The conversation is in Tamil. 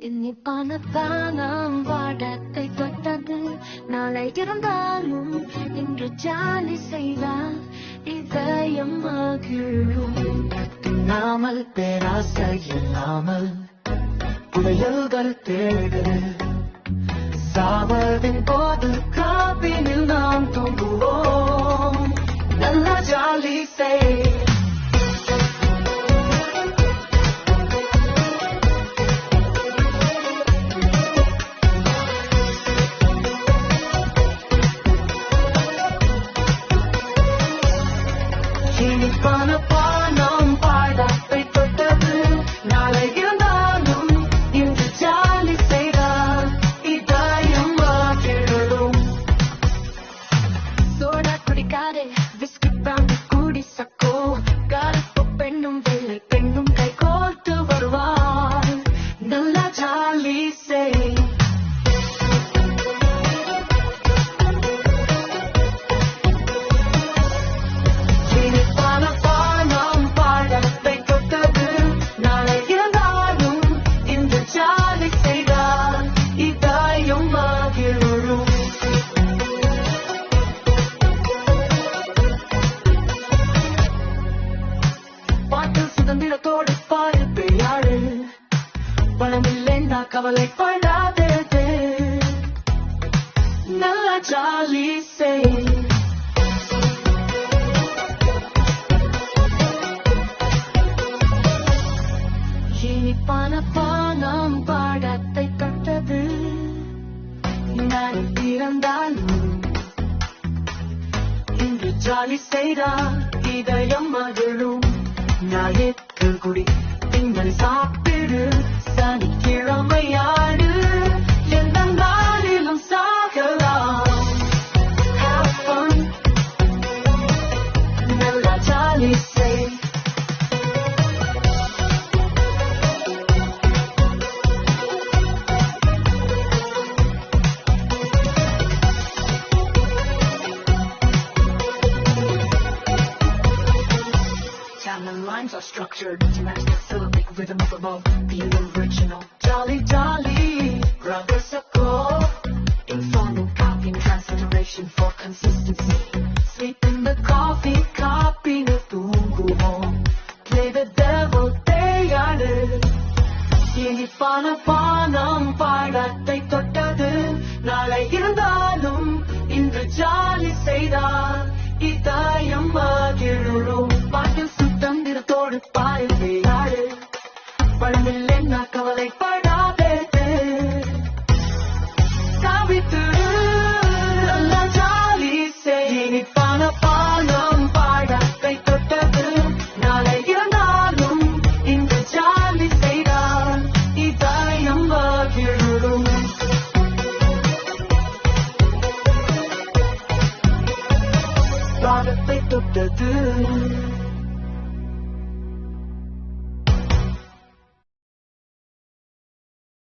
இனிப்பான பானம் வாடத்தை தொட்டது. நாளை இருந்தாலும் இன்று ஜாலி செய்தால் இதயம் மகிழும். நாமல் பேராசை இல்லாமல் புயல்கள் தேடு சாவதின் போது இனிப்பான பானம் பாடத்தை தொட்டது. நாளை இருந்தாலும் இன்று ஜாலி செய்தால் இதயம் மாற்றிடும் சோடா குடிக்காதே. சுதந்திரத்தோடு பாரு பெரியாடு பணமில்லைன்னா கவலைப்படாதே நல்லா ஜாலி செய். ஜாலி செய்தால் இதயம் மகிழும் ஞாயிற்று குடி திங்கள் சாப்பிட்டு Channel lines are structured to match the syllabic rhythm of above, the original. Jolly, jolly, brothers are go. Informal copy and transliteration for consistency. Sleep in the coffee, copy the home. Play the devil, they are இனிப்பான பானம் பாடத்தை தொட்டது நாளை இருந்தாலும் இன்று ஜாலி பாடத்தை தொட்டது